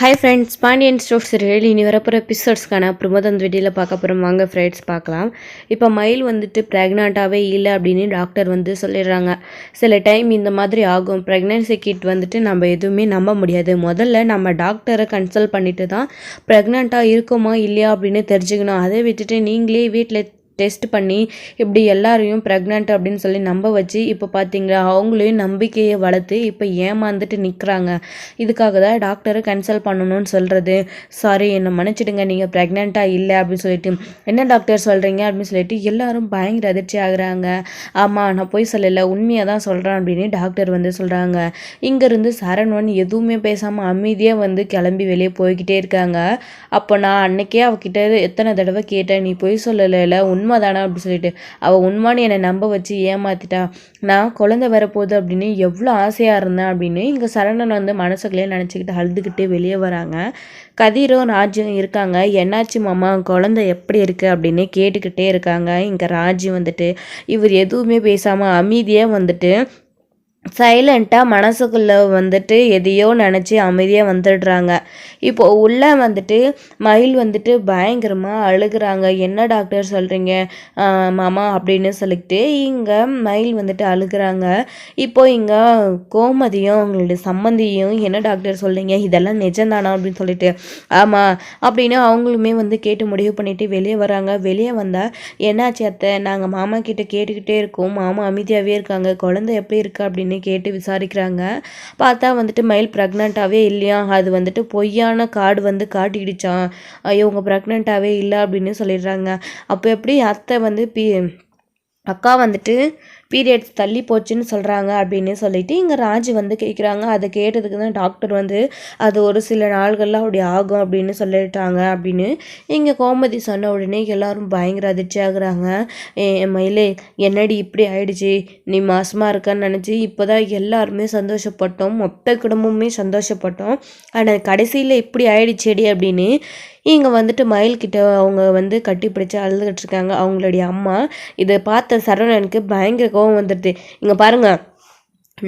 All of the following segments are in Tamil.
Hi friends Pandian store serial இனி வரப்போகிற எபிசோட்ஸ்க்கான அந்த வீடியோவில் பார்க்க போகிறோம் வாங்க ஃப்ரெண்ட்ஸ் பார்க்கலாம். இப்போ மயில் வந்துட்டு ப்ரெக்னெண்ட்டாகவே இல்லை அப்படின்னு டாக்டர் வந்து சொல்லிடுறாங்க. சில டைம் இந்த மாதிரி ஆகும். ப்ரெக்னென்சி கிட் வந்துட்டு நம்ம எதுவுமே நம்ப முடியாது. முதல்ல நம்ம டாக்டரை கன்சல்ட் பண்ணிட்டு தான் ப்ரெக்னெண்ட்டாக இருக்குமா இல்லையா அப்படின்னு தெரிஞ்சுக்கணும். அதை விட்டுட்டு நீங்களே வீட்டில் டெஸ்ட் பண்ணி இப்படி எல்லாரையும் ப்ரெக்னென்ட் அப்படின்னு சொல்லி நம்ப வச்சு இப்போ பார்த்தீங்களா அவங்களையும் நம்பிக்கையை வளர்த்து இப்போ ஏமாந்துட்டு நிற்கிறாங்க இதுக்காக தான் டாக்டரை கன்சல்ட் பண்ணணும்னு சொல்கிறது சாரி என்னை மன்னிச்சிடுங்க நீங்கள் ப்ரெக்னெண்ட்டாக இல்லை அப்படின்னு சொல்லிட்டு. என்ன டாக்டர் சொல்கிறீங்க அப்படின்னு சொல்லிட்டு எல்லாரும் பயங்கர அதிர்ச்சி ஆகுறாங்க. ஆமாம் நான் போய் சொல்லலை உண்மையாக தான் சொல்கிறேன் அப்படின்னு டாக்டர் வந்து சொல்கிறாங்க இங்கேருந்து சரண்வன் எதுவுமே பேசாமல் அமைதியாக வந்து கிளம்பி வெளியே போய்கிட்டே இருக்காங்க. அப்போ நான் அன்னைக்கே அவகிட்ட எத்தனை தடவை கேட்டேன் நீ பொய் சொல்லலை உண்மை உண்மை அப்படின்னு சொல்லிட்டு. அவள் உண்மைன்னு என்னை நம்ப வச்சு ஏமாத்திட்டா. நான் குழந்தை வரப்போகுது அப்படின்னு எவ்வளோ ஆசையாக இருந்தேன் அப்படின்னு இங்கே சரணன் வந்து மனசுக்குள்ளே நினச்சிக்கிட்டு அழுதுகிட்டே வெளியே வராங்க. கதிரும் ராஜும் இருக்காங்க. என்னாச்சு மாமா? குழந்தை எப்படி இருக்குது அப்படின்னு கேட்டுக்கிட்டே இருக்காங்க. இங்கே ராஜு வந்துட்டு இவர் எதுவுமே பேசாமல் அமைதியாக வந்துட்டு சைலண்ட்டாக மனசுக்குள்ளே வந்துட்டு எதையோ நினச்சி அமைதியாக வந்துடுறாங்க. இப்போது உள்ளே வந்துட்டு மயில் வந்துட்டு பயங்கரமாக அழுகிறாங்க. என்ன டாக்டர் சொல்கிறீங்க மாமா அப்படின்னு சொல்லிட்டு இங்கே மயில் வந்துட்டு அழுகிறாங்க. இப்போ இங்கே கோமதியும் அவங்களுடைய சம்மந்தியும் என்ன டாக்டர் சொல்கிறீங்க இதெல்லாம் நிஜம்தானா? அப்படின்னு சொல்லிட்டு ஆமாம் அப்படின்னு அவங்களுமே வந்து கேட்டு முடிவு பண்ணிவிட்டு வெளியே வராங்க. வெளியே வந்தால் என்னாச்சு அத்தை? நாங்கள் மாமா கிட்டே கேட்டுக்கிட்டே இருக்கோம். மாமா அமைதியாகவே இருக்காங்க. குழந்தை எப்படி இருக்கா? அப்படின்னு அப்படின்னு கேட்டு விசாரிக்கிறாங்க. பார்த்தா வந்துட்டு மயில் ப்ரெக்னெண்ட்டாகவே இல்லையா? அது வந்துட்டு பொய்யான கார்டு வந்து காட்டிடுச்சான் ஐயோ உங்கள் ப்ரெக்னெண்ட்டாகவே இல்லை அப்படின்னு சொல்லிடுறாங்க. அப்போ எப்படி அத்தை வந்து பி அக்கா வந்துட்டு பீரியட்ஸ் தள்ளி போச்சுன்னு சொல்கிறாங்க அப்படின்னு சொல்லிட்டு இங்கே ராஜு வந்து கேட்குறாங்க அதை கேட்டதுக்கு தான் டாக்டர் வந்து அது ஒரு சில நாள்களில் அப்படி ஆகும் அப்படின்னு சொல்லிட்டாங்க அப்படின்னு. இங்கே கோமதி சொன்ன உடனே எல்லோரும் பயங்கர அதிர்ச்சி ஆகுறாங்க. மயிலே என்னடி இப்படி ஆயிடுச்சு? நீ மாசமாக இருக்கன்னு நினச்சி இப்போ தான் எல்லாருமே சந்தோஷப்பட்டோம். மொத்த குடும்பமுமே சந்தோஷப்பட்டோம். ஆனால் கடைசியில் இப்படி ஆயிடுச்சேடி அப்படின்னு இங்கே வந்துட்டு மயில்கிட்ட அவங்க வந்து கட்டி பிடிச்சி அழுதுகிட்டு இருக்காங்க. அவங்களுடைய அம்மா இதை பார்த்த சரவணனுக்கு பயங்கர கோவம் வந்துடுது. இங்கே பாருங்கள்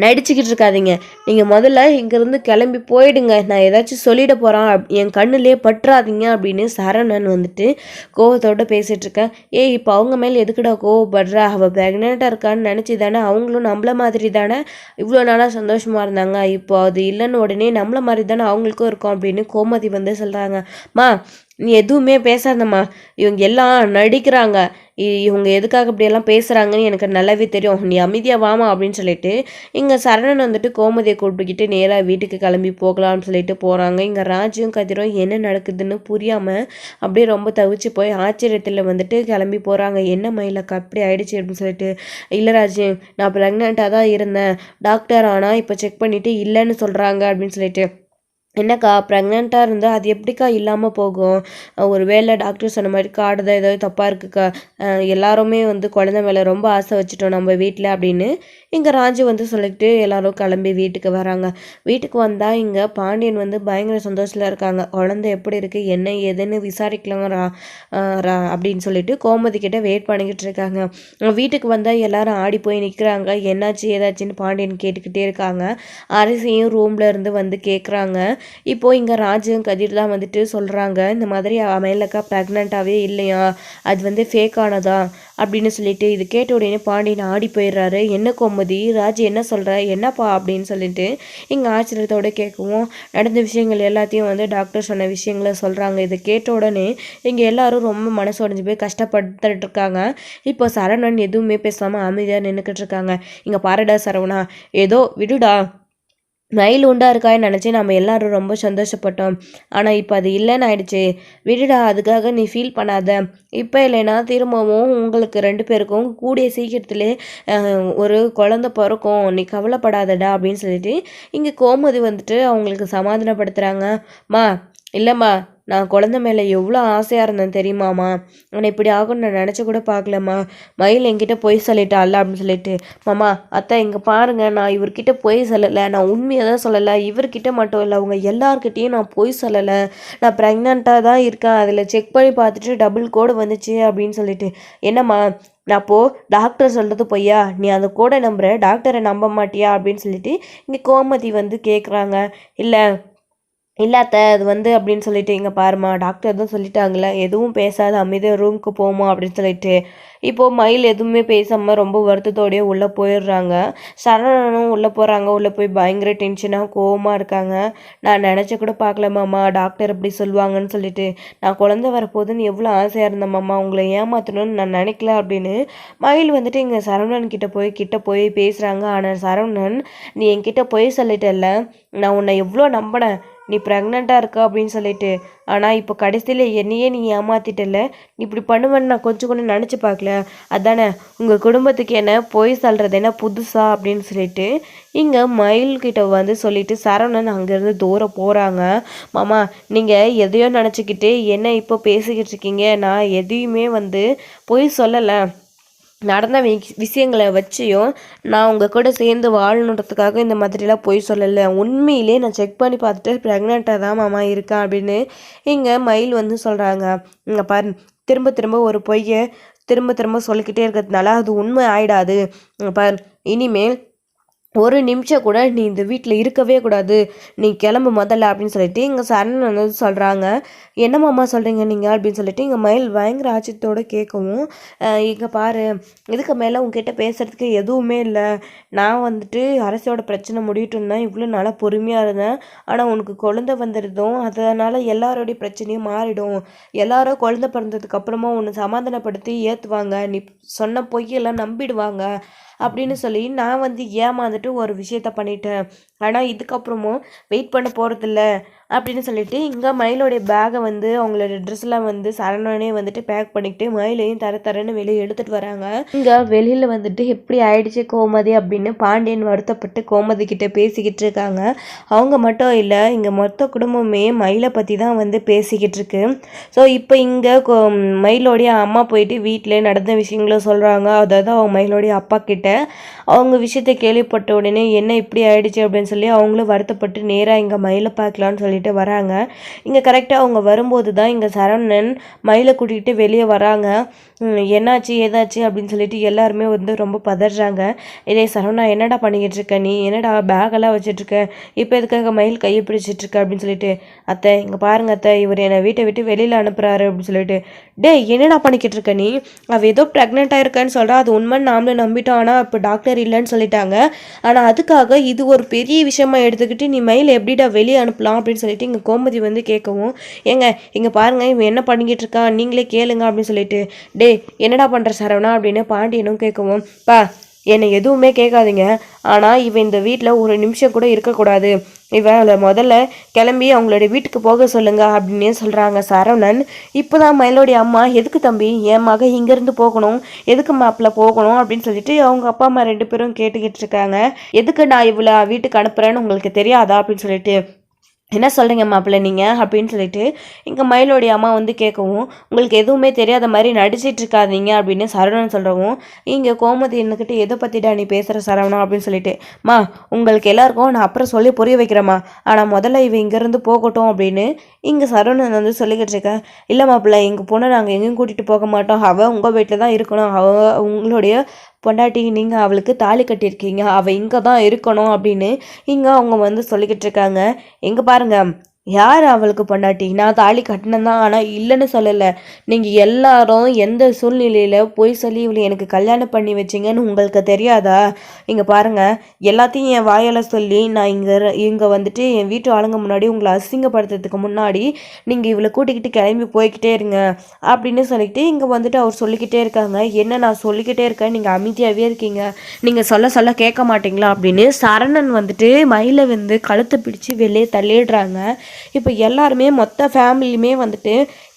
நடிச்சுக்கிட்டு இருக்காதீங்க நீங்கள் முதல்ல இங்கேருந்து கிளம்பி போயிடுங்க. நான் ஏதாச்சும் சொல்லிட போகிறான் என் கண்ணுலேயே பற்றாதீங்க அப்படின்னு சரணன் வந்துட்டு கோவத்தோடு பேசிகிட்டு இருக்கேன் ஏய் இப்போ அவங்க மேலே எதுக்குடா கோவப்படுறா? அவள் ப்ரெக்னெண்ட்டாக இருக்கான்னு நினச்சி தானே அவங்களும் நம்மள மாதிரி தானே இவ்வளோ நாளாக சந்தோஷமாக இருந்தாங்க. இப்போ அது இல்லைன்னு உடனே நம்மள மாதிரி தானே அவங்களுக்கும் இருக்கும் அப்படின்னு கோமதி வந்து சொல்கிறாங்க மா நீ எதுவுமே பேசாதம்மா. இவங்க எல்லாம் நடிக்கிறாங்க. இவங்க எதுக்காக இப்படியெல்லாம் பேசுகிறாங்கன்னு எனக்கு நல்லாவே தெரியும். நீ அமைதியாக வாமா அப்படின்னு சொல்லிட்டு இங்கே சரணன் வந்துட்டு கோமதியை கூப்பிட்டுக்கிட்டு நேராக வீட்டுக்கு கிளம்பி போகலாம்னு சொல்லிட்டு போகிறாங்க இங்கே ராஜும் கதிரும் என்ன நடக்குதுன்னு புரியாமல் அப்படியே ரொம்ப தவிச்சு போய் ஆச்சரியத்தில் வந்துட்டு கிளம்பி போகிறாங்க என்ன மயிலக்கா அப்படி ஆயிடுச்சு அப்படின்னு சொல்லிட்டு இல்லை ராஜு நான் ப்ரெக்னெண்ட்டாக தான் இருந்தேன். டாக்டர் ஆனால் இப்போ செக் பண்ணிவிட்டு இல்லைன்னு சொல்கிறாங்க அப்படின்னு சொல்லிட்டு என்னக்கா ப்ரெக்னெண்ட்டாக இருந்தால் அது எப்படிக்கா இல்லாமல் போகும்? ஒரு வேளை டாக்டர் சொன்ன மாதிரி கார்டு தான் ஏதாவது தப்பாக இருக்குக்கா? எல்லாருமே வந்து குழந்த மேலே ரொம்ப ஆசை வச்சுட்டோம் நம்ம வீட்டில் அப்படின்னு இங்கே ராஜு வந்து சொல்லிட்டு எல்லாரும் கிளம்பி வீட்டுக்கு வராங்க. வீட்டுக்கு வந்தால் இங்கே பாண்டியன் வந்து பயங்கர சந்தோஷத்தில் இருக்காங்க. குழந்தை எப்படி இருக்குது என்ன ஏதுன்னு விசாரிக்கலாம் ரா ரா அப்படின்னு சொல்லிட்டு கோமதி கிட்ட வெயிட் பண்ணிக்கிட்டு இருக்காங்க. வீட்டுக்கு வந்தால் எல்லாரும் ஆடி போய் நிற்கிறாங்க என்னாச்சு ஏதாச்சுன்னு பாண்டியன் கேட்டுக்கிட்டே இருக்காங்க. அரிசியும் ரூமில் இருந்து வந்து கேட்குறாங்க இப்போது இங்கே ராஜும் கதிர் தான் வந்துட்டு சொல்கிறாங்க இந்த மாதிரி மேலக்கா ப்ரெக்னெண்ட்டாகவே இல்லையா அது வந்து ஃபேக் ஆனதா அப்படின்னு சொல்லிட்டு இது கேட்ட உடனே பாண்டியன் ஆடி போயிடுறாரு. என்ன கோமதி ராஜ் என்ன சொல்கிற என்னப்பா அப்படின்னு சொல்லிட்டு இங்கே ஆச்சரியத்தோடு கேட்கவும் நடந்த விஷயங்கள் எல்லாத்தையும் வந்து டாக்டர் சொன்ன விஷயங்களை சொல்கிறாங்க இதை கேட்ட உடனே இங்கே எல்லாரும் ரொம்ப மனசு உடஞ்சி போய் கஷ்டப்படுத்துட்டு இருக்காங்க. இப்போ சரவணன் எதுவுமே பேசாமல் அமைதியாக நின்றுக்கிட்டு இருக்காங்க. இங்கே பாருடா சரவணா ஏதோ விடுடா மயில் உண்டா இருக்கான்னு நினச்சி நம்ம எல்லாரும் ரொம்ப சந்தோஷப்பட்டோம். ஆனால் இப்போ அது இல்லைன்னு ஆயிடுச்சு. விடுடா அதுக்காக நீ ஃபீல் பண்ணாத. இப்போ இல்லைன்னா திரும்பவும் உங்களுக்கு ரெண்டு பேருக்கும் கூடிய சீக்கிரத்திலே ஒரு குழந்த பிறக்கும். நீ கவலைப்படாதடா அப்படின்னு சொல்லிட்டு இங்கே கோமதி வந்துட்டு அவங்களுக்கு சமாதானப்படுத்துகிறாங்க மா இல்லைம்மா நான் குழந்த மேலே எவ்வளோ ஆசையாக இருந்தேன் தெரியுமாம்மா? ஆனால் இப்படி ஆகும்னு நான் நினச்சி கூட பார்க்கலம்மா. மயில் என்கிட்ட பொய் சொல்லிட்டாள் அப்படின்னு சொல்லிட்டு. மாமா அத்தை இங்கே பாருங்கள் நான் இவர்கிட்ட பொய் சொல்லலை. நான் உண்மையை தான் சொல்லலை. இவர்கிட்ட மட்டும் இல்லை அவங்க எல்லார்கிட்டேயும் நான் பொய் சொல்லலை. நான் ப்ரெக்னெண்ட்டாக தான் இருக்கேன். அதில் செக் பண்ணி பார்த்துட்டு டபுள் கோடு வந்துச்சு அப்படின்னு சொல்லிட்டு. என்னம்மா நான் அப்போது டாக்டர் சொல்கிறது பொய்யா? நீ அந்த கூட நம்புகிற டாக்டரை நம்ப மாட்டியா? அப்படின்னு சொல்லிட்டு இங்கே கோமதி வந்து கேட்குறாங்க இல்லை இல்லாத அது வந்து அப்படின்னு சொல்லிட்டு இங்கே பாருமா டாக்டர் தான் சொல்லிட்டாங்களே எதுவும் பேசாத அமைதியாக ரூமுக்கு போமா அப்படின்னு சொல்லிட்டு இப்போது மயில் எதுவுமே பேசாமல் ரொம்ப வருத்தத்தோடயே உள்ளே போயிடுறாங்க. சரவணனும் உள்ளே போகிறாங்க உள்ளே போய் பயங்கர டென்ஷனாக கோவமாக இருக்காங்க. நான் நினச்ச கூட பார்க்கல மாமா டாக்டர் அப்படி சொல்லுவாங்கன்னு சொல்லிட்டு நான் குழந்த வரப்போதுன்னு எவ்வளோ ஆசையாக இருந்தேன் மாமா உங்களை ஏமாற்றணும்னு நான் நினைக்கல அப்படின்னு மயில் வந்துட்டு இங்கே சரவணன் கிட்டே போய் கிட்டே போய் பேசுகிறாங்க ஆனால் சரவணன் நீ என்கிட்ட போய் சொல்லிட்டல நான் உன்னை எவ்வளோ நம்பினேன் நீ ப்ரெக்னெண்ட்டாக இருக்க அப்படின்னு சொல்லிட்டு. ஆனால் இப்போ கடைசியில் என்னையே நீ ஏமாத்திட்டல நீ இப்படி பண்ணுவேன்னு நான் கொஞ்சம் கூட நினச்சி பார்க்கல. அதானே உங்கள் குடும்பத்துக்கு என்ன பொய் சொல்கிறது என்ன புதுசா அப்படின்னு சொல்லிட்டு இங்கே மயில்கிட்ட வந்து சொல்லிட்டு சரவணன் அங்கேருந்து தூரம் போகிறாங்க மாமா நீங்கள் எதையோ நினச்சிக்கிட்டு என்ன இப்போ பேசிக்கிட்டு இருக்கீங்க? நான் எதையுமே வந்து பொய் சொல்லலை. நடந்த வி- விஷயங்களை வச்சியும் நான் உங்கள் கூட சேர்ந்து வாழணுன்றதுக்காக இந்த மாதிரிலாம் பொய் சொல்லலை. உண்மையிலே நான் செக் பண்ணி பார்த்துட்டு ப்ரெக்னெண்ட்டாக தான் மாமா இருக்கேன் அப்படின்னு இங்கே மயில் வந்து சொல்கிறாங்க இங்கே பாரு திரும்ப திரும்ப ஒரு பொய்யை திரும்ப திரும்ப சொல்லிக்கிட்டே இருக்கிறதுனால அது உண்மை ஆயிடாது. பார் இனிமேல் ஒரு நிமிஷம் கூட நீ இந்த வீட்டில் இருக்கவே கூடாது. நீ கிளம்பு முதல்ல அப்படின்னு சொல்லிட்டு இங்கே சரண் வந்து சொல்கிறாங்க என்ன மாமா சொல்கிறீங்க நீங்கள் அப்படின்னு சொல்லிட்டு இங்கே மயில் பயங்கர ஆச்சரியத்தோடு கேட்கவும் இங்கே பாரு. இதுக்கு மேலே உங்ககிட்ட பேசுகிறதுக்கு எதுவுமே இல்லை. நான் வந்துட்டு அரசியோட பிரச்சனை முடியட்டும்னா இவ்வளோ நல்லா பொறுமையாக இருந்தேன். ஆனால் உனக்கு குழந்தை வந்துடுதும் அதனால் எல்லாரோடைய பிரச்சனையும் மாறிடும். எல்லாரும் குழந்தை பிறந்ததுக்கு அப்புறமா உன்னை சமாதானப்படுத்தி ஏற்றுவாங்க நீ சொன்ன பொய்யெல்லாம் நம்பிடுவாங்க. அப்படின்னு சொல்லி நான் வந்து ஏமாந்துட்டு ஒரு விஷயத்த பண்ணிட்டு ஆனால் இதுக்கப்புறமும் வெயிட் பண்ண போகிறதில்ல அப்படின்னு சொல்லிட்டு இங்கே மயிலோடைய பேகை வந்து அவங்களோட ட்ரெஸ்லாம் வந்து சரணனே வந்துட்டு பேக் பண்ணிக்கிட்டு மயிலையும் தர தரன்னு வெளியே எடுத்துகிட்டு வராங்க. இங்கே வெளியில் வந்துட்டு எப்படி ஆயிடுச்சு கோமதி அப்படின்னு பாண்டியன் வருத்தப்பட்டு கோமதி கிட்ட பேசிக்கிட்டு இருக்காங்க. அவங்க மட்டும் இல்லை இங்கே மொத்த குடும்பமே மயிலை பற்றி தான் வந்து பேசிக்கிட்டு இருக்கு. ஸோ இப்போ இங்கே மயிலோடைய அம்மா போயிட்டு வீட்டில் நடந்த விஷயங்கள சொல்கிறாங்க அதாவது அவங்க மயிலோடைய அப்பா கிட்ட. அவங்க விஷயத்தை கேள்விப்பட்ட உடனே என்ன இப்படி ஆயிடுச்சு அப்படின்னு சொல்லி அவங்களும் வருத்தப்பட்டு நேராக இங்கே மயிலை பார்க்கலான்னு சொல்லிட்டு வராங்க. இங்கே கரெக்டாக அவங்க வரும்போது தான் இங்கே சரவணன் மயிலை கூட்டிகிட்டு வெளியே வராங்க. என்னாச்சு ஏதாச்சு அப்படின்னு சொல்லிட்டு எல்லாருமே வந்து ரொம்ப பதறாங்க. இதே சரவணா என்னடா பண்ணிக்கிட்டு இருக்க நீ? என்னடா பேக்கெல்லாம் வச்சிட்ருக்க இப்போ எதுக்காக மயில் கையை பிடிச்சிட்டு இருக்க? அப்படின்னு சொல்லிட்டு அத்தை இங்கே பாருங்க அத்தை இவர் என்னை வீட்டை விட்டு வெளியில் அனுப்புகிறாரு அப்படின்னு சொல்லிட்டு டேய் என்னடா பண்ணிக்கிட்டு இருக்க நீ? அவள் ஏதோ ப்ரெக்னெண்ட்டாக இருக்கேன்னு சொல்கிறா அது உண்மைன்னு நாமளும் நம்பிட்டோம். ஆனால் இப்போ டாக்டர் இல்லைன்னு சொல்லிட்டாங்க. ஆனால் அதுக்காக இது ஒரு பெரிய விஷயமா எடுத்துக்கிட்டு நீ மயில் எப்படிடா வெளியே அனுப்பலாம்? அப்படின்னு சொல்லிட்டு இங்கே கோமதி வந்து கேட்கவும் ஏங்க இங்கே பாருங்க இவன் என்ன பண்ணிக்கிட்டு இருக்கான்? நீங்களே கேளுங்க அப்படின்னு சொல்லிட்டு டேய் என்னடா பண்ணுற சரவணா அப்படின்னு பாண்டியனும் கேட்கவும் பா என்னை எதுவுமே கேட்காதீங்க. ஆனால் இவன் இந்த வீட்டில் ஒரு நிமிஷம் கூட இருக்கக்கூடாது இவன் அதில் முதல்ல கிளம்பி அவங்களுடைய வீட்டுக்கு போக சொல்லுங்க அப்படின்னு சொல்கிறாங்க சரவணன். இப்போ தான் மயிலோடைய அம்மா எதுக்கு தம்பி? என் மக இங்கேருந்து போகணும். எதுக்கு மாப்பிள்ள போகணும்? அப்படின்னு சொல்லிட்டு அவங்க அப்பா அம்மா ரெண்டு பேரும் கேட்டுக்கிட்டு இருக்காங்க. எதுக்கு நான் இவ்வளோ வீட்டுக்கு அனுப்புகிறேன்னு உங்களுக்கு தெரியாதா? அப்படின்னு சொல்லிட்டு என்ன சொல்கிறீங்க மாப்பிள்ளை நீங்கள் அப்படின்னு சொல்லிட்டு இங்கே மயிலோடைய அம்மா வந்து கேட்கவும் உங்களுக்கு எதுவுமே தெரியாத மாதிரி நடிச்சிட்டு இருக்காதீங்க அப்படின்னு சரவணன் சொல்கிறவும் இங்கே கோமதி என்னக்கிட்ட எதை பற்றிடா நீ பேசுகிற சரவணம் அப்படின்னு சொல்லிட்டு மா உங்களுக்கு எல்லாருக்கும் நான் அப்புறம் சொல்லி புரிய வைக்கிறேம்மா. ஆனால் முதல்ல இவ இங்கேருந்து போகட்டும் அப்படின்னு இங்கே சரவணன் வந்து சொல்லிக்கிட்டு இருக்கேன் இல்லை மாப்பிள்ளை எங்கள் பொண்ணை நாங்கள் எங்கேயும் கூட்டிகிட்டு போக மாட்டோம். அவள் உங்கள் வீட்டில் தான் இருக்கணும். அவ உங்களுடைய பொண்டாட்டி நீங்கள் அவளுக்கு தாலி கட்டியிருக்கீங்க அவள் இங்கே தான் இருக்கணும் அப்படின்னு இங்கே அவங்க வந்து சொல்லிக்கிட்டு இருக்காங்க. எங்கே பாருங்கள் யார் அவளுக்கு பொண்டாட்டி? நான் தாலி கட்டினேன் தான் ஆனால் இல்லைன்னு சொல்லலை. நீங்கள் எல்லாரும் எந்த சூழ்நிலையில் போய் சொல்லி இவளை எனக்கு கல்யாணம் பண்ணி வச்சீங்கன்னு உங்களுக்கு தெரியாதா? இங்கே பாருங்கள் எல்லாத்தையும் என் வாயால் சொல்லி நான் இங்கே இங்கே வந்துட்டு என் வீட்டு ஆளுங்க முன்னாடி உங்களை அசிங்கப்படுத்துறதுக்கு முன்னாடி நீங்கள் இவளை கூட்டிக்கிட்டு கிளம்பி போய்க்கிட்டே இருங்க அப்படின்னு சொல்லிட்டு இங்கே வந்துட்டு அவர் சொல்லிக்கிட்டே இருக்காங்க. என்ன நான் சொல்லிக்கிட்டே இருக்கேன்? நீங்கள் அமைதியாகவே இருக்கீங்க. நீங்கள் சொல்ல சொல்ல கேட்க மாட்டீங்களா அப்படின்னு சரணன் வந்துட்டு மயிலை வந்து கழுத்தை பிடிச்சி வெளியே தள்ளிடுறாங்க. இப்போ எல்லாருமே மொத்த ஃபேமிலியுமே வந்துட்டு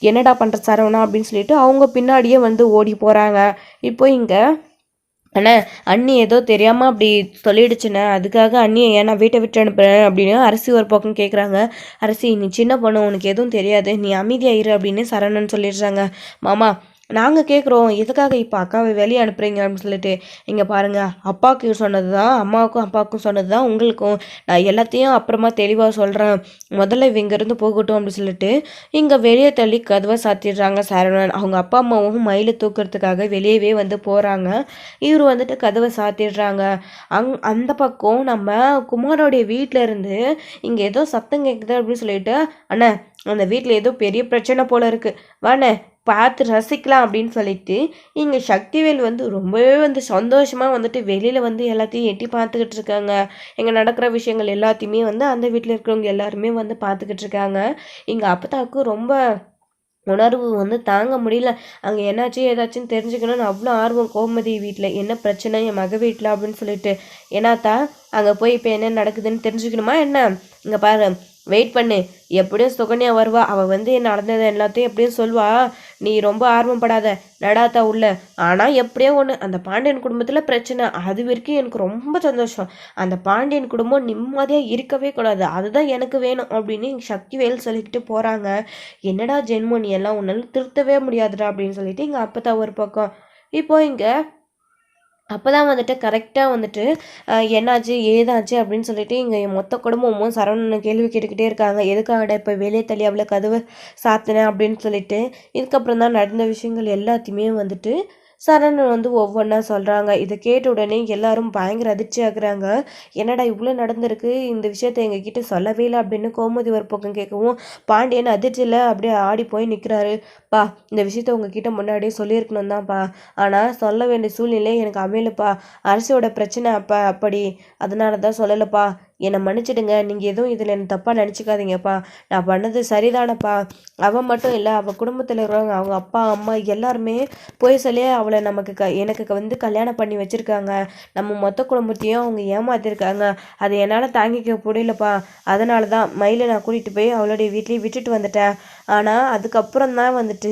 என்னடா பண்ணுற சரவணா அப்படின்னு சொல்லிட்டு அவங்க பின்னாடியே வந்து ஓடி போகிறாங்க இப்போ இங்கே அண்ணே அண்ணி ஏதோ தெரியாமல் அப்படி சொல்லிடுச்சுண்ணே. அதுக்காக அண்ணியை ஏன் நான் வீட்டை விட்டு அனுப்புகிறேன் அப்படின்னு அரசி ஒரு பக்கம் கேட்குறாங்க அரசி நீ சின்ன பொண்ணு உனக்கு எதுவும் தெரியாது. நீ அமைதியாயிரு அப்படின்னு சரவணன் சொல்லிடுறாங்க. மாமா நாங்கள் கேட்குறோம் எதுக்காக இப்போ அக்காவை வெளியே அனுப்புறீங்க அப்படின்னு சொல்லிட்டு. இங்கே பாருங்கள் அப்பாவுக்கு சொன்னது தான் அம்மாவுக்கும் அப்பாவுக்கும் சொன்னது தான் உங்களுக்கும். நான் எல்லாத்தையும் அப்புறமா தெளிவாக சொல்கிறேன் முதல்ல இவ இங்கேருந்து போகட்டும் அப்படின்னு சொல்லிட்டு இங்கே வெளியே தள்ளி கதவை சாத்திடுறாங்க சரவணன். அவங்க அப்பா அம்மாவும் மயிலை தூக்கிறதுக்காக வெளியவே வந்து போகிறாங்க இவர் வந்துட்டு கதவை சாத்திடுறாங்க. அங் அந்த பக்கம் நம்ம குமாரோடைய வீட்டில் இருந்து இங்கே ஏதோ சத்தம் கேட்குது அப்படின்னு சொல்லிட்டு அண்ணா அந்த வீட்டில் ஏதோ பெரிய பிரச்சனை போல இருக்குது வாண்ணே பார்த்து ரசிக்கலாம் அப்படின்னு சொல்லிட்டு இங்கே சக்திவேல் வந்து ரொம்பவே வந்து சந்தோஷமாக வந்துட்டு வெளியில் வந்து எல்லாத்தையும் எட்டி பார்த்துக்கிட்டு இருக்காங்க. இங்கே நடக்கிற விஷயங்கள் எல்லாத்தையுமே வந்து அந்த வீட்டில் இருக்கிறவங்க எல்லாருமே வந்து பார்த்துக்கிட்டு இருக்காங்க. இங்கே அப்பத்தாவுக்கு ரொம்ப உணர்வு வந்து தாங்க முடியல. அங்கே என்னாச்சு ஏதாச்சும் தெரிஞ்சுக்கணும்னு அவ்வளோ ஆர்வம் கோமதி வீட்டில் என்ன பிரச்சனை என் மக வீட்டில் அப்படின்னு சொல்லிட்டு. ஏன்னாத்தா அங்கே போய் இப்போ என்ன நடக்குதுன்னு தெரிஞ்சுக்கணுமா என்ன? இங்கே பாரு வெயிட் பண்ணு. எப்படியும் சுகன்யா வருவா. அவள் வந்து நடந்தது எல்லாத்தையும் எப்படியும் சொல்வா. நீ ரொம்ப ஆர்வப்படாத நடாத்தா உள்ள. ஆனால் எப்படியோ ஒன்று அந்த பாண்டியன் குடும்பத்தில் பிரச்சனை. அது வரைக்கும் எனக்கு ரொம்ப சந்தோஷம். அந்த பாண்டியன் குடும்பம் நிம்மதியாக இருக்கவே கூடாது. அதுதான் எனக்கு வேணும் அப்படின்னு சக்தி வேல் சொல்லிக்கிட்டு போகிறாங்க என்னடா ஜென்மோ நீ எல்லாம் உன்னால திருத்தவே முடியாதுடா அப்படின்னு சொல்லிட்டு இங்கே அப்பத்தா ஒரு பக்கம். இப்போ இங்கே அப்போ தான் வந்துட்டு கரெக்டாக வந்துட்டு என்னாச்சு ஏதாச்சு அப்படின்னு சொல்லிட்டு இங்கே மொத்த குடும்பமும் சரவணன் கேள்வி கேட்டுக்கிட்டே இருக்காங்க. எதுக்காகடா இப்போ வெளியே தள்ளி அவ்வளோ கதவை சாத்தினேன் அப்படின்னு சொல்லிட்டு. இதுக்கப்புறம் தான் நடந்த விஷயங்கள் எல்லாத்தையுமே வந்துட்டு சரண் வந்து ஒவ்வொன்றா சொல்கிறாங்க இதை கேட்ட உடனே எல்லாரும் பயங்கர அதிர்ச்சி ஆகுறாங்க. என்னடா இவ்வளோ நடந்திருக்கு? இந்த விஷயத்த எங்ககிட்ட சொல்லவே இல்லை அப்படின்னு கோமதி ஒரு பக்கம் கேட்கவும் பாண்டியன் அதிர்ச்சியில் அப்படியே ஆடி போய் நிற்கிறாரு பா இந்த விஷயத்த உங்ககிட்ட முன்னாடியே சொல்லியிருக்கணும் தான்ப்பா ஆனால் சொல்ல வேண்டிய சூழ்நிலை எனக்கு அமையலப்பா. அரசியோட பிரச்சனை அப்போ அப்படி. அதனால தான் சொல்லலைப்பா. என்னை மன்னிச்சிடுங்க. நீங்கள் எதுவும் இதில் என்ன தப்பாக நினச்சிக்காதீங்கப்பா. நான் பண்ணது சரிதானப்பா. அவன் மட்டும் இல்லை அவள் குடும்பத்தில் இருக்கிறவங்க அவங்க அப்பா அம்மா எல்லாருமே போய் சொல்லி அவளை நமக்கு க எனக்கு வந்து கல்யாணம் பண்ணி வச்சுருக்காங்க. நம்ம மொத்த குடும்பத்தையும் அவங்க ஏமாத்திருக்காங்க. அதை என்னால் தாங்கிக்க முடியலப்பா. அதனால தான் மயிலை நான் கூட்டிகிட்டு போய் அவளுடைய வீட்லேயே விட்டுட்டு வந்துட்டேன். ஆனால் அதுக்கப்புறம் தான் வந்துட்டு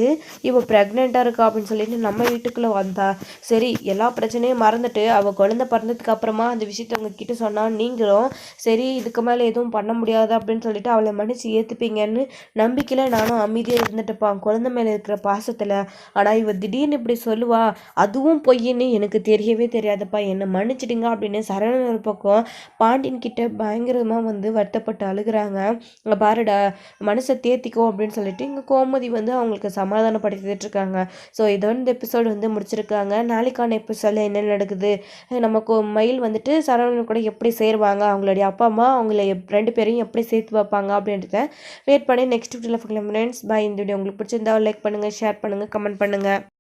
இவள் ப்ரெக்னெண்ட்டாக இருக்கா? அப்படின்னு சொல்லிட்டு நம்ம வீட்டுக்குள்ளே வந்தா. சரி எல்லா பிரச்சனையும் மறந்துட்டு அவள் குழந்தை பிறந்ததுக்கு அப்புறமா அந்த விஷயத்தை உங்ககிட்ட சொன்னால் நீங்களும் சரி இதுக்கு மேலே எதுவும் பண்ண முடியாது அப்படின்னு சொல்லிட்டு அவளை மன்னிச்சு ஏற்றுப்பீங்கன்னு நம்பிக்கையில் நானும் அமைதியாக இருந்துட்டுப்பான் குழந்தை மேலே இருக்கிற பாசத்தில். ஆனால் இவ திடீர்னு இப்படி சொல்லுவா அதுவும் பொய்ன்னு எனக்கு தெரியவே தெரியாதுப்பா என்னை மன்னிச்சிடுங்க அப்படின்னு சரணன் ஒரு பக்கம் பாண்டியன் கிட்ட பயங்கரமாக வந்து வருத்தப்பட்டு அழுகிறாங்க. பாருடா மனசை தேர்த்திக்கோ அப்படின்னு சொல்லி சொல்லிட்டு இங்கே கோமதி வந்து அவங்களுக்கு சமாதானப்படுத்திட்டு இருக்காங்க ஸோ இதோட இந்த எபிசோடு வந்து முடிச்சிருக்காங்க. நாளைக்கான எபிசோடில் என்ன நடக்குது? நமக்கு மயில் வந்துட்டு சரவணன் கூட எப்படி சேருவாங்க? அவங்களுடைய அப்பா அம்மா அவங்கள ரெண்டு பேரையும் எப்படி சேர்த்து வைப்பாங்க அப்படின்றத வெயிட் பண்ணி நெக்ஸ்ட் வீடியோவில் பார்க்கலாம் ஃப்ரெண்ட்ஸ் பாய் இந்த வீடியோ உங்களுக்கு பிடிச்சிருந்தா லைக் பண்ணுங்கள் ஷேர் பண்ணுங்கள் கமெண்ட் பண்ணுங்கள்